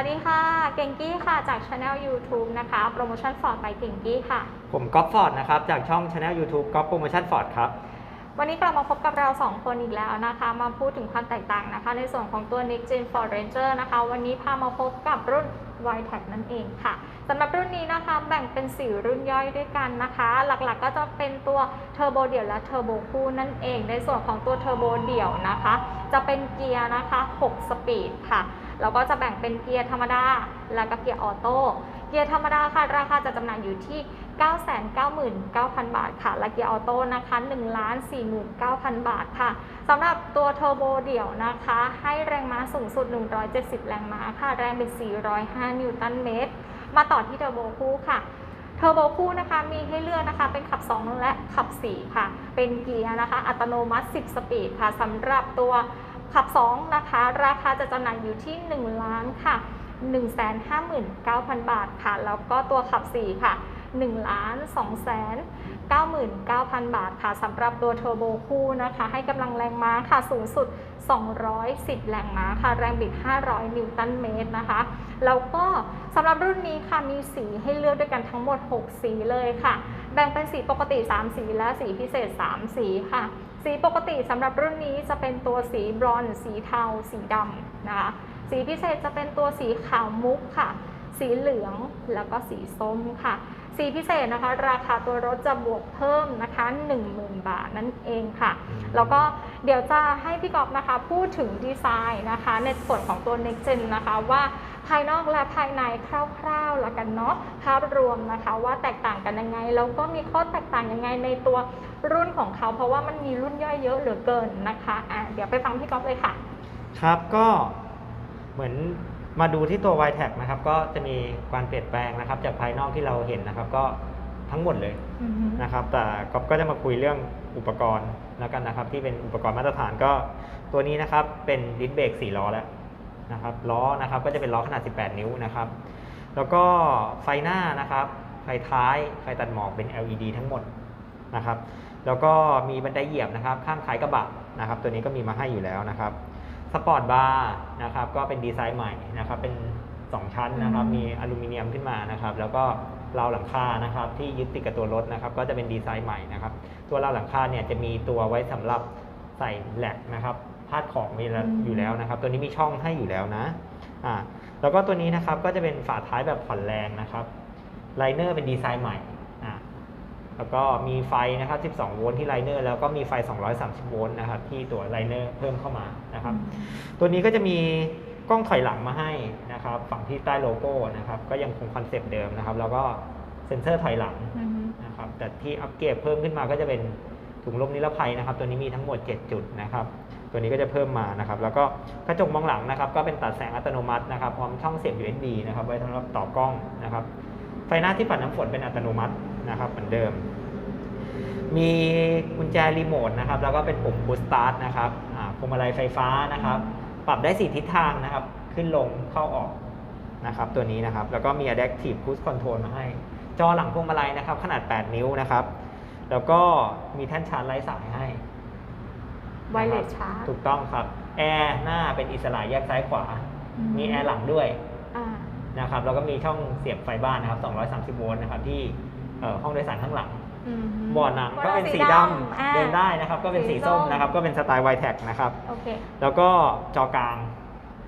วัสดีค่ะ เก่งกี้ค่ะ จากช anel YouTube นะคะโปรโมชั่นฟอร์ดไปเก่งกี้ค่ะ ผมก๊อฟฟอร์ดนะครับ จากช่อง Channel YouTube ก๊อฟโปรโมชั่นฟอร์ดครับ วันนี้กลับมาพบกับเรา 2 คนอีกแล้วนะคะ มาพูดถึงความแตกต่างนะคะ ในส่วนของตัว Next Gen Ford Ranger นะคะ วันนี้พามาพบกับรุ่น y t e c นั่นเองค่ะสำหรับรุ่นนี้นะคะแบ่งเป็น4รุ่นย่อยด้วยกันนะคะ หลักๆก็จะเป็นตัวเทอร์โบเดี่ยวและเทอร์โบคู่นั่นเอง ในส่วนของตัวเทอร์โบเดี่ยวนะคะ จะเป็นเกียร์นะคะ 6 สปีดค่ะ แล้วก็จะแบ่งเป็นเกียร์ธรรมดา แล้วก็เกียร์ออโต้เกียร์ธรรมดาค่ะ ราคาจะจำหน่ายอยู่ที่ 999,000 บาทค่ะ และเกียร์ออโต้นะคะ 1,49,000 บาทค่ะสำหรับตัวเทอร์โบเดี่ยวนะคะ ให้แรงม้าสูงสุด 170 แรงม้าค่ะ แรงเป็น 405 นิวตันเมตร มาต่อที่เทอร์โบคู่ค่ะเทอร์โบคู่นะคะมีให้เลือกนะคะเป็นขับ 2 และขับ 4 ค่ะ เป็นเกียร์นะคะ อัตโนมัติ 10 สปีดค่ะสำหรับตัว ขับ2นะคะราคาจะจำหน่ายอยู่ที่ 1 ล้านค่ะ 159,000 บาทค่ะ แล้วก็ตัวขับ 4 ค่ะ1ล้าน2แสน99,000 บาทค่ะสำหรับตัวเทอร์โบคู่นะคะ ให้กำลังแรงม้าค่ะสูงสุด 210 แรงม้าค่ะ แรงบิด 500 นิวตันเมตรนะคะ แล้วก็สำหรับรุ่นนี้ค่ะมีสีให้เลือกด้วยกันทั้งหมด 6 สีเลยค่ะ แบ่งเป็นสีปกติ 3 สีและสีพิเศษ 3 สีค่ะ สีปกติสำหรับรุ่นนี้จะเป็นตัวสีบรอนซ์สีเทา สีดำนะคะ สีพิเศษจะเป็นตัวสีขาวมุกค่ะ สีเหลืองแล้วก็สีส้มค่ะ สีพิเศษนะคะ ราคาตัวรถจะบวกเพิ่มนะคะ 10,000 บาทนั่นเองค่ะ แล้วก็เดี๋ยวจะให้พี่กอบนะคะพูดถึงดีไซน์นะคะ ในส่วนของตัว Next Gen นะคะว่าภายนอกและภายในคร่าวๆแล้วกันเนาะภาพรวมนะคะว่าแตกต่างกันยังไง แล้วก็มีข้อแตกต่างยังไงในตัว รุ่นของเขาเพราะว่ามันมีรุ่นย่อยเยอะเหลือเกินนะคะอะเดี๋ยวไปฟังพี่กอบเลยค่ะ ครับก็เหมือนมาดูที่ตัว y t e c นะครับ ก็จะมีการเปลี่ยนแปลงนะครับ จากภายนอกที่เราเห็นนะครับ ก็ทั้งหมดเลยนะครับ แต่ก๊อฟก็จะมาคุยเรื่องอุปกรณ์แล้วกันนะครับ ที่เป็นอุปกรณ์มาตรฐานก็ตัวนี้นะครับ เป็นดิสเบรก4ล้อแล้วนะครับล้อนะครับก็จะเป็นล้อขนาด 18 นิ้วนะครับ แล้วก็ไฟหน้านะครับ ไฟท้ายไฟตัดหมอกเป็น LED ทั้งหมดนะครับ แล้วก็มีบันไดเหยียบนะครับ ข้างท้ายกระบะนะครับ ตัวนี้ก็มีมาให้อยู่แล้วนะครับสปอร์ตบาร์นะครับก็เป็นดีไซน์ใหม่นะครับเป็น 2 ชั้นนะครับอืมมีอลูมิเนียมขึ้นมานะครับแล้วก็ราวหลังคานะครับที่ยึดติดกับตัวรถนะครับก็จะเป็นดีไซน์ใหม่นะครับตัวราวหลังคาเนี่ยจะมีตัวไว้สำหรับใส่แหลกนะครับพาดของมีแล้วอืมอยู่แล้วนะครับ ตัวนี้มีช่องให้อยู่แล้วนะอ่าแล้วก็ตัวนี้นะครับก็จะเป็นฝาท้ายแบบผ่อนแรงนะครับไลเนอร์เป็นดีไซน์ใหม่อ่า แล้วก็มีไฟนะครับ 12 โวลต์ที่ไลเนอร์ แล้วก็มีไฟ 230 โวลต์นะครับที่ตัวไลเนอร์เพิ่มเข้ามานะครับ ตัวนี้ก็จะมีกล้องถอยหลังมาให้นะครับ ฝั่งที่ใต้โลโก้นะครับ ก็ยังคงคอนเซปต์เดิมนะครับ แล้วก็เซ็นเซอร์ถอยหลังอือฮึนะครับ แต่ที่อัปเกรดเพิ่มขึ้นมาก็จะเป็นถุงลมนิรภัยนะครับ ตัวนี้มีทั้งหมด 7 จุดนะครับ ตัวนี้ก็จะเพิ่มมานะครับ แล้วก็กระจกมองหลังนะครับ ก็เป็นตัดแสงอัตโนมัตินะครับ พร้อมช่องเสียบ USB นะครับ ไว้สำหรับต่อกล้องนะครับ ไฟหน้าที่ปัดน้ำฝนเป็นอัตโนมัตินะครับเหมือนเดิม มีกุญแจรีโมทนะครับ แล้วก็เป็นปุ่ม push start นะครับอ่าพวงมาลัยไฟฟ้านะครับ ปรับได้สี่ทิศทางนะครับ ขึ้นลงเข้าออกนะครับ ตัวนี้นะครับ แล้วก็มี adaptive cruise control มาให้ จอหลังพวงมาลัยนะครับ ขนาด 8 นิ้วนะครับ แล้วก็มีแท่นชาร์จไร้สายให้ไวเลสชาร์จถูกต้องครับ แอร์หน้าเป็นอิสระแยกซ้ายขวา มีแอร์หลังด้วยอ่า นะครับแล้วก็มีช่องเสียบไฟบ้านนะครับ 230 โวลต์นะครับที่เอ่อห้องโดยสารข้างหลังอืมเบาะหนังก็เป็นสีดำอ่าเดินได้นะครับ ก็เป็นสีส้มนะครับ ก็เป็นสไตล์ y t e c นะครับโอเคแล้วก็จอกลาง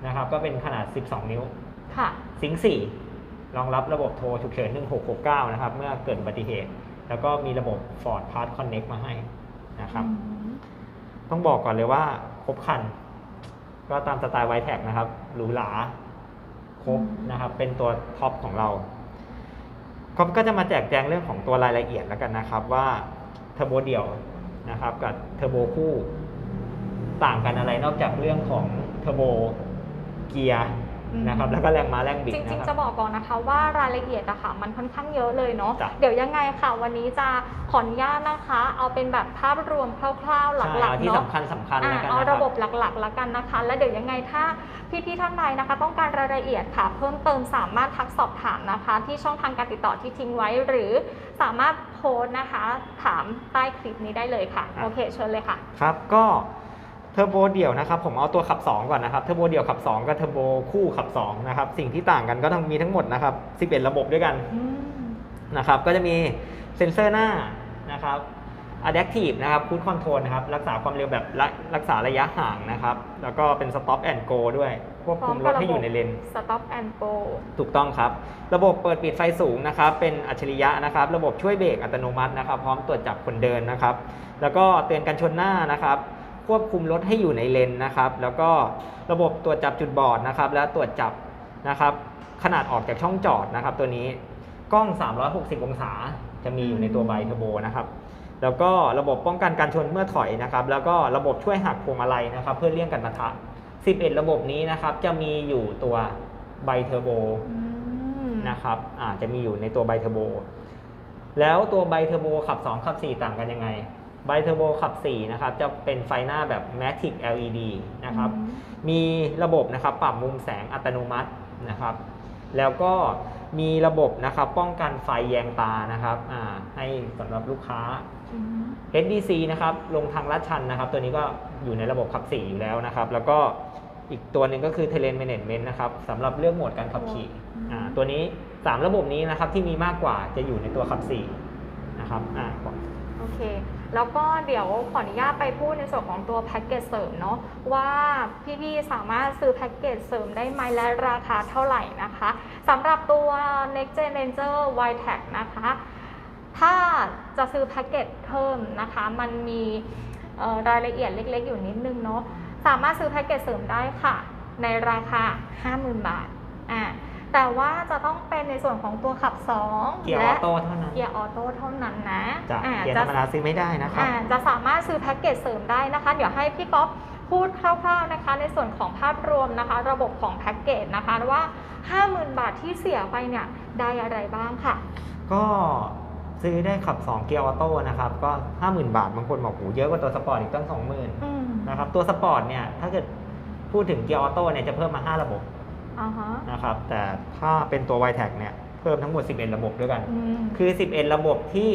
นะครับ ก็เป็นขนาด 12 นิ้วค่ะซิงค์4รองรับระบบโทรฉุกเฉิน 1669 นะครับ เมื่อเกิดอุบัติเหตุ แล้วก็มีระบบ Ford Pass Connect มาให้นะครับอืมต้องบอกก่อนเลยว่าครบครัน ก็ตามสไตล์ y t e c นะครับหรูหรา ครบนะครับเป็นตัวท็อปของเราก็ก็จะมาแจกแจงเรื่องของตัวรายละเอียดแล้วกันนะครับว่าเทอร์โบเดี่ยวนะครับกับเทอร์โบคู่ต่างกันอะไรนอกจากเรื่องของเทอร์โบเกียร์ นะครับแล้วก็แรงม้าแรงบิดจริงนะๆคจะรับบอกก่อนนะคะว่ารายละเอียดอะค่ะมันค่อนข้างเยอะเลยเนาะจ้ะเดี๋ยวยังไงค่ะ วันนี้จะขออนุญาตนะคะ เอาเป็นแบบภาพรวมคร่าวๆหใช่ลักเอาๆที่เนาะสำคัญสำคัญอ่าแล้วกันเอานะคระรับบหลักๆแล้วกันนะคะ แล้วเดี๋ยวยังไงถ้าพี่ๆท่านใดนะคะ ต้องการรายละเอียดค่ะ เพิ่มเติมสามารถทักสอบถามนะคะ ที่ช่องทางการติดต่อที่ทิ้งไว้หรือสามารถโพสต์นะคะ ถามใต้คลิปนี้ได้เลยค่ะโอเคเชิญเลยค่ะ ครับก็ เทอร์โบเดี่ยวนะครับผมเอาตัวขับ 2 ก่อนนะครับเทอร์โบเดี่ยวขับ 2 กับเทอร์โบคู่ขับ2นะครับสิ่งที่ต่างกันก็ต้องมีทั้งหมดนะครับ11 ระบบด้วยกันอืมนะครับก็จะมีเซ็นเซอร์หน้านะครับ Adaptive นะครับ Cruise Control นะครับ รักษาความเร็วแบบรักรักษาระยะห่างนะครับ แล้วก็เป็น Stop and Go ด้วย ควบคุมรถให้อยู่ในเลน Stop and Go ถูกต้องครับ ระบบเปิดปิดไฟสูงนะครับ เป็นอัจฉริยะนะครับ ระบบช่วยเบรกอัตโนมัตินะครับ พร้อมตรวจจับคนเดินนะครับ แล้วก็เตือนการชนหน้านะครับ ควบคุมรถให้อยู่ในเลนนะครับ แล้วก็ระบบตรวจจับจุดบอดนะครับ และตรวจจับนะครับขนาดออกจากช่องจอดนะครับ ตัวนี้กล้อง 360 องศาจะมีอยู่ในตัวไบเทอร์โบนะครับ แล้วก็ระบบป้องกันการชนเมื่อถอยนะครับ แล้วก็ระบบช่วยหักพวงมาลัยนะครับ เพื่อเลี่ยงการปะทะ 11 ระบบนี้นะครับจะมีอยู่ตัวไบเทอร์โบอืมนะครับอาจจะมีอยู่ในตัวไบเทอร์โบ แล้วตัวไบเทอร์โบขับ 2 ขับ 4 ต่างกันยังไง ไบเทอร์โบขับ 4 นะครับ จะเป็นไฟหน้าแบบ Matic LED นะครับอืมมีระบบนะครับปรับมุมแสงอัตโนมัตินะครับ แล้วก็มีระบบนะครับป้องกันไฟแยงตานะครับอ่าให้สำหรับลูกค้าอืม HDC นะครับลงทางลาดชันนะครับ ตัวนี้ก็อยู่ในระบบขับ 4 อยู่แล้วนะครับ แล้วก็อีกตัวหนึ่งก็คือ Terrain Management นะครับสำหรับเลือกโหมดการขับขี่อ่าตัวนี้ 3 ระบบนี้นะครับที่มีมากกว่าจะอยู่ในตัวขับ 4 นะครับอ่าโอเค แล้วก็เดี๋ยวขออนุญาตไปพูดในส่วนของตัวแพ็กเกจเสริมเนาะว่าพี่ๆสามารถซื้อแพ็กเกจเสริมได้ไหมและราคาเท่าไหร่นะคะสำหรับตัว Next Gen Ranger y t a g นะคะ ถ้าจะซื้อแพ็กเกจเพิ่มนะคะ มันมีรายละเอียดเล็กๆ อยู่นิดนึงเนาะสามารถซื้อแพ็กเกจเสริมได้ค่ะ ในราคา 50,000 บาทอ่า แต่ว่าจะต้องเป็นในส่วนของตัวขับ 2 เกียร์อและอโต้เท่านั้นเกียร์ออโต้เท่านั้นนะจะอ่าเกียร์ธรรมดาซื้อไม่ได้นะครับอ่าจะสามารถซื้อแพ็กเกจเสริมได้นะคะ เดี๋ยวให้พี่ก๊อฟพูดคร่าวๆนะคะ ในส่วนของภาพรวมนะคะ ระบบของแพ็กเกจนะคะว่า 50,000 บาทที่เสียไปเนี่ยได้อะไรบ้างค่ะ ก็ซื้อได้ขับ 2 เกียร์ออโต้นะครับก็ 50,000 บาทบางคนบอกโหเยอะกว่าตัวสปอร์ตอีกตั้ง20,000อืมนะครับตัวสปอร์ตเนี่ยถ้าเกิดพูดถึงเกียร์ออโต้เนี่ยจะเพิ่มมา 5 ระบบ อ่าฮะนะครับแต่ถ้าเป็นตัว y t a g เนี่ยเพิ่มทั้งหมด 11 ระบบด้วยกัน อืมคือ 11 ระบบที่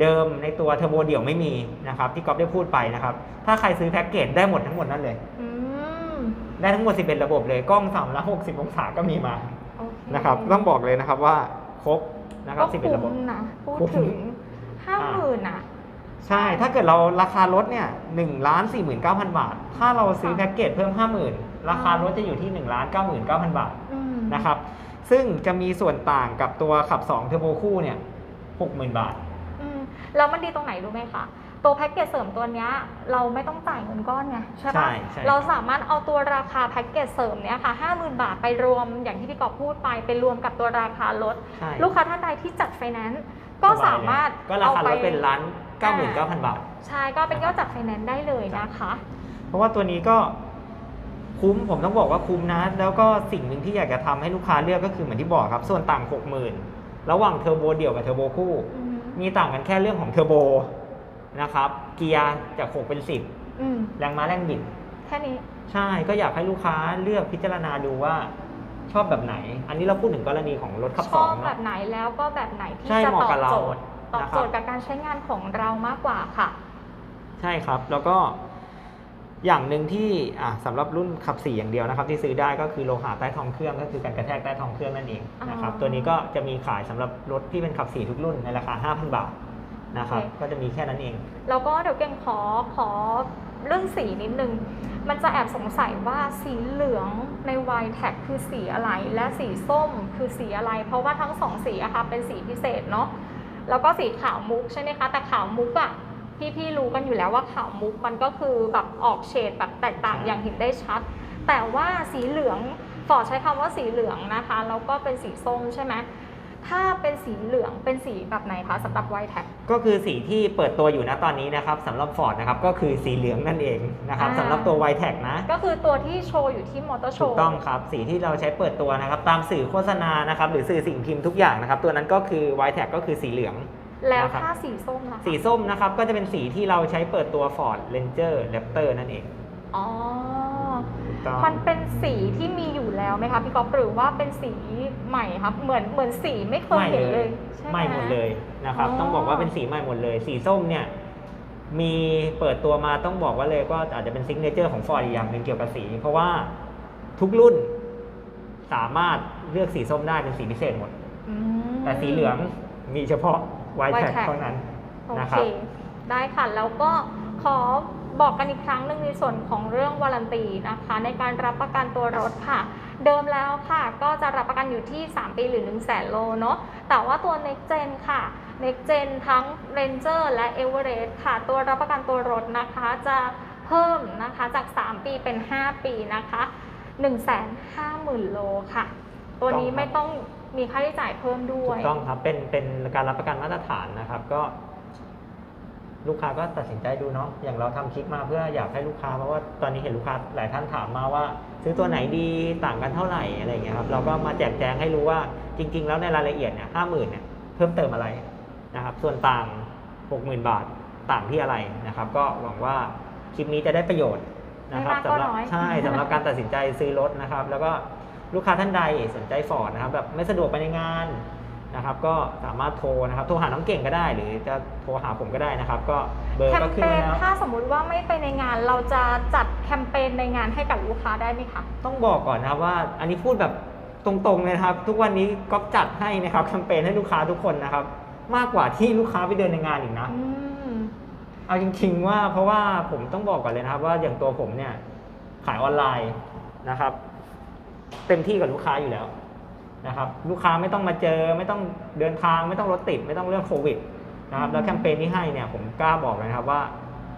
เดิมในตัวเทอร์โบเดี่ยวไม่มีนะครับที่ก๊อฟได้พูดไปนะครับถ้าใครซื้อแพ็กเกจได้หมดทั้งหมดนั่นเลย อืมได้ทั้งหมด 11 ระบบเลยกล้อง360องศาก็มีมาโอเคนะครับต้องบอกเลยนะครับว่าครบนะครับก็11 ระบบคุ้มนะ พูดคุ้มถึงห้าหมื่นอะ ใช่ ถ้าเกิดเราราคารถเนี่ยหนึ่งล้านสี่หมื่นเก้าพันบาท ถ้าเราซื้อค่ะ แพ็กเกจเพิ่มห้าหมื่น ราคารถจะอยู่ที่หนึ่งล้านเก้าหมื่นเก้าพันบาทอืมนะครับ ซึ่งจะมีส่วนต่างกับตัวขับ2เทอร์โบคู่เนี่ยหกหมื่นบาทอืมแล้วมันดีตรงไหนรู้ไหมคะตัวแพ็กเกจเสริมตัวเนี้ยเราไม่ต้องจ่ายเงินก้อนไงใช่ใช่ปะใช่เราสามารถเอาตัวราคาแพ็กเกจเสริมเนี้ยค่ะห้าหมื่นบาทไปรวมอย่างที่พี่กอบพูดไปไปรวมกับตัวราคารถใช่ลูกค้าท่านใดที่จัดไฟแนนซ์ก็สามารถก็ราคารถเป็นล้านเก้าหมื่นเก้าพันบาท ใช่ก็เป็นยอดจัดไฟแนนซ์ได้เลยนะคะ เพราะว่าตัวนี้ก็ คุ้มผมต้องบอกว่าคุ้มนะ แล้วก็สิ่งหนึ่งที่อยากจะทำให้ลูกค้าเลือกก็คือเหมือนที่บอกครับ ส่วนต่าง 60,000 ระหว่างเทอร์โบเดี่ยวกับเทอร์โบคู่อืมมีต่างกันแค่เรื่องของเทอร์โบนะครับ เกียร์จาก 6 เป็นอืม10 แรงม้าแรงบิด แค่นี้ ใช่ก็อยากให้ลูกค้าเลือกพิจารณาดูว่าชอบแบบไหน อันนี้เราพูดถึงกรณีของรถขับชสออบงแบเนาะบไหนแล้วก็แบบไหนที่ใช่จะเหมาะตอกับบเราโจทย์ตอบนะครับโจทย์กับการใช้งานของเรามากกว่าค่ะ ใช่ครับแล้วก็ อย่างหนึ่งที่อะสำหรับรุ่นขับสี่อย่างเดียวนะครับ ที่ซื้อได้ก็คือโลหะใต้ท้องเครื่องก็คือการกระแทกใต้ท้องเครื่องนั่นเองนะครับอ๋อตัวนี้ก็จะมีขายสำหรับรถที่เป็นขับสี่ทุกรุ่นในราคา 5,000 บาทนะครับโอเคก็จะมีแค่นั้นเอง แล้วก็เดี๋ยวเก่งขอขอเรื่องสีนิดนึง มันจะแอบสงสัยว่าสีเหลืองในวายแท็กคือสีอะไร และสีส้มคือสีอะไร เพราะว่าทั้งสองสีอะค่ะเป็นสีพิเศษเนาะแล้วก็สีขาวมุกใช่ไหมคะแต่ขาวมุกอะ พี่ๆรู้กันอยู่แล้วว่าขาวมุกมันก็คือแบบออกเฉดแบบแตกต่างใช่อย่างเห็นได้ชัด แต่ว่าสีเหลืองฟอร์ดใช้คำว่าสีเหลืองนะคะแล้วก็เป็นสีส้มใช่ไหมถ้าเป็นสีเหลืองเป็นสีแบบไหนคะสำหรับไวแท็กก็คือสีที่เปิดตัวอยู่นะตอนนี้นะครับสำหรับ Ford นะครับก็คือสีเหลืองนั่นเองนะครับอ่าสำหรับตัว y t e c นะ ก็คือตัวที่โชว์อยู่ที่มอเตอร์โชถูกว์ต้องครับสีที่เราใช้เปิดตัวนะครับตามสื่อโฆษณานะครับหรือสื่อสิ่งพิมพ์ทุกอย่างนะครับตัวนั้นก็คือ y t e c ก็คือสีเหลือง แล้วนะครับถ้าสีส้มล่ะคะสีส้มนะครับก็จะเป็นสีที่เราใช้เปิดตัว Ford Ranger Raptor นั่นเอง อ๋อถูกต้องมันเป็นสีที่มีอยู่แล้วไหมคะพี่ก๊อฟหรือว่าเป็นสีใหม่ครับ เหมือนเหมือนสีไม่เคยเห็นเลยใช่ไหมใหม่หมดเลยนะครับอ๋อต้องบอกว่าเป็นสีใหม่หมดเลย สีส้มเนี่ยมีเปิดตัวมาต้องบอกว่าเลยก็อาจจะเป็นซิกเนเจอร์ของ Ford อีกอย่างหนึ่งเกี่ยวกับสี เพราะว่าทุกรุ่นสามารถเลือกสีส้มได้เป็นสีพิเศษหมดอืมแต่สีเหลืองมีเฉพาะ White Tag White Tag เท่านั้นโอนะคเครับได้ค่ะ แล้วก็ขอบอกกันอีกครั้งหนึ่งในส่วนของเรื่องวารันตีนะคะ ในการรับประกันตัวรถค่ะ เดิมแล้วค่ะก็จะรับประกันอยู่ที่ 3 ปีหรือ 1 0 0 0 0แสนโลเนาะแต่ว่าตัว Next Gen ค่ะ Next Gen ทั้ง Ranger และ Everest ค่ะ ตัวรับประกันตัวรถนะคะจะเพิ่มนะคะจาก 3 ปีเป็น 5 ปีนะคะ 1 5 0 0 0 0โลค่ะ ตัวนี้ต้องครับไม่ต้อง มีค่าใช้จ่ายเพิ่มด้ถูวยกต้องครับ เป็นเป็นการรับประกันมาตรฐานนะครับ ก็ ลูกค้าก็ตัดสินใจดูเนาะ อย่างเราทำคลิปมาเพื่ออยากให้ลูกค้าเพราะว่าตอนนี้เห็นลูกค้าหลายท่านถามมาว่า ซื้อตัวไหนดีต่างกันเท่าไหร่อะไรอย่างเงี้ยครับ เราก็มาแจกแจงให้รู้ว่าจริง ๆ แล้วในรายละเอียดเนี่ยห้าหมื่นเนี่ยเพิ่มเติมอะไรนะครับ ส่วนต่างหกหมื่นบาทต่างที่อะไรนะครับ ก็หวังว่าคลิปนี้จะได้ประโยชน์นะครับไม่มากก็สำหรัน้อยใช่สำหรับการตัดสินใจซื้อรถนะครับ แล้วก็ ลูกค้าท่านใดสนใจฟอร์ดนะครับแบบไม่สะดวกไปในงานนะครับ ก็สามารถโทรนะครับโทรหาน้องเก่งก็ได้ หรือจะโทรหาผมก็ได้นะครับ ก็เบอร์แคมก็ขึ้เปนไว้ญแล้วถ้าสมมุติว่าไม่ไปในงานเราจะจัดแคมเปญในงานให้กับลูกค้าได้ไหมคะ ต้องบอกก่อนนะครับว่าอันนี้พูดแบบตรงๆเลยนะครับ ทุกวันนี้ก๊อฟจัดให้นะครับแคมเปญให้ลูกค้าทุกคนนะครับ มากกว่าที่ลูกค้าไปเดินในงานอีกนะ อืม เอาจริงๆว่าเพราะว่าผมต้องบอกก่อนเลยนะครับว่าอย่างตัวผมเนี่ยขายออนไลน์นะครับ เต็มที่กับลูกค้าอยู่แล้วนะครับลูกค้าไม่ต้องมาเจอ ไม่ต้องเดินทางไม่ต้องรถติด ไม่ต้องเรื่องโควิดนะครับแล้วแคมเปญที่ให้เนี่ยผมกล้าบอกเลยนะครับว่า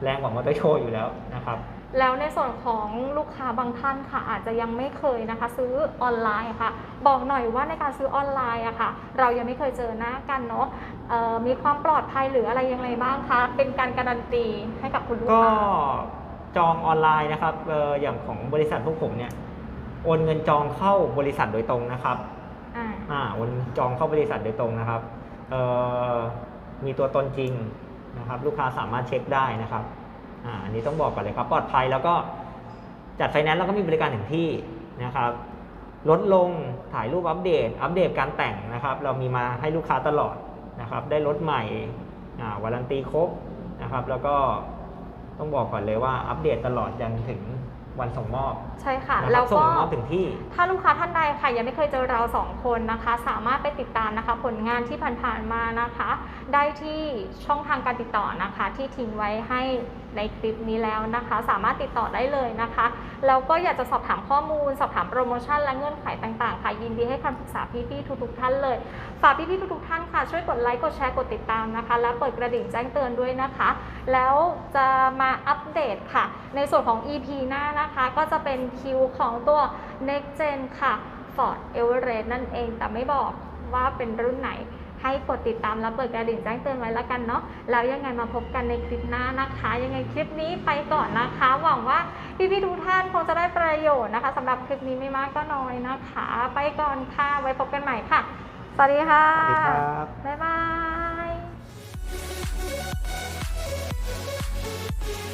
แรงกว่ามอเตอร์โชว์อยู่แล้วนะครับแล้วในส่วนของลูกค้าบางท่านค่ะ อาจจะยังไม่เคยนะคะ ซื้อออนไลน์ค่ะ บอกหน่อยว่าในการซื้อออนไลน์อะค่ะ เรายังไม่เคยเจอหน้ากันเนาะเอ่อมีความปลอดภัยหรืออะไรยังไงบ้างคะเป็นการการันตีให้กับคุณลูกก็ค้าจองออนไลน์นะครับเอออย่างของบริษัทพวกผมเนี่ย โอนเงินจองเข้าบริษัทโดยตรงนะครับอ่าอ่าโอนจองเข้าบริษัทโดยตรงนะครับเอ่อมีตัวตนจริงนะครับ ลูกค้าสามารถเช็คได้นะครับอ่าอันนี้ต้องบอกก่อนเลยครับปลอดภัยแล้วก็จัดไฟแนนซ์แล้วก็มีบริการถึงที่นะครับ ลดลงถ่ายรูปอัปเดต อัปเดตการแต่งนะครับ เรามีมาให้ลูกค้าตลอดนะครับ ได้รถใหม่อ่าวารันตีครบนะครับ แล้วก็ต้องบอกก่อนเลยว่าอัปเดตตลอดยันถึง วันส่งมอบใช่ค่ะนะคแล้รับวส่งก็มอบถึงที่ ถ้าลูกค้าท่านใดค่ะยังไม่เคยเจอเราสองคนนะคะ สามารถไปติดตามนะคะ ผลงานที่ผ่านๆมานะคะ ได้ที่ช่องทางการติดต่อนะคะ ที่ทิ้งไว้ให้ในคลิปนี้แล้วนะคะ สามารถติดต่อได้เลยนะคะแล้วก็อยากจะสอบถามข้อมูล สอบถามโปรโมชั่นและเงื่อนไขต่างๆ ค่ะ ยินดีให้คำปรึกษาพี่ๆทุกๆท่านเลยฝากพี่ๆทุกๆท่านค่ะ ช่วยกดไลค์กดแชร์กดติดตามนะคะ และเปิดกระดิ่งแจ้งเตือนด้วยนะคะ แล้วจะมาอัปเดตค่ะ ในส่วนของ EP หน้านะคะ ก็จะเป็นคิวของตัว Next Gen ค่ะ Ford Everest นั่นเอง แต่ไม่บอกว่าเป็นรุ่นไหน ให้กดติดตามและเปิดกระดิ่งแจ้งเตือนไว้แล้วกันเนาะ แล้วยังไงมาพบกันในคลิปหน้านะคะ ยังไงคลิปนี้ไปก่อนนะคะ หวังว่าพี่ๆทุกท่านคงจะได้ประโยชน์นะคะสำหรับคลิปนี้ไม่มากก็น้อยนะคะ ไปก่อนค่ะ ไว้พบกันใหม่ค่ะ สวัสดีค่ะสวัสดีครับบ๊ายบาย 「そろそろ」